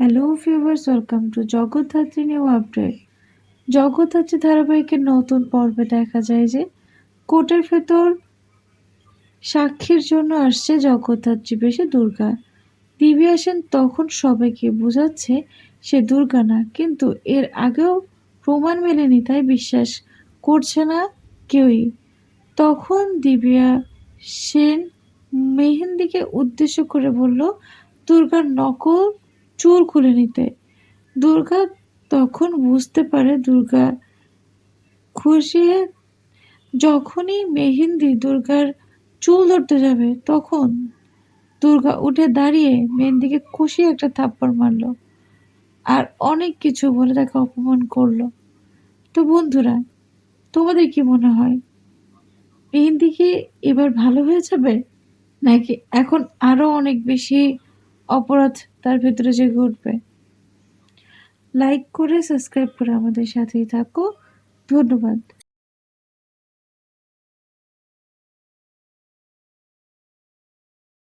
Hello viewers welcome to Jagaddhatri new update Jagaddhatri ধারাবাহিকের নতুন পর্বে দেখা যায় যে কোর্টের ভেতর সাক্ষীর জন্য আসছে জগদ্ধাত্রী বেশে দুর্গা। দিবি আসেন তখন সবাইকে বোঝাচ্ছে সে দুর্গা না, কিন্তু এর আগেও প্রমাণ মেলেনি, তাই বিশ্বাস করছে না কেউই। তখন দিবিয়া সেন মেহেন্দিকে উদ্দেশ্য করে বলল, দুর্গার নকল চুল খুলে নিতে। দুর্গা তখন বুঝতে পারে দুর্গা খুশি। যখনই মেহেন্দি দুর্গার চুল ধরতে যাবে, তখন দুর্গা উঠে দাঁড়িয়ে মেহেন্দিকে খুশি একটা থাপ্পড় মারল আর অনেক কিছু বলে তাকে অপমান করল। তো বন্ধুরা, তোমাদের কি মনে হয়, মেহেন্দি কি এবার ভালো হয়ে যাবে? নাকি এখন আরও অনেক বেশি অপরাধ তার ভেতরে যে ঘটবে। লাইক করে সাবস্ক্রাইব করে আমাদের সাথেই থাকো। ধন্যবাদ।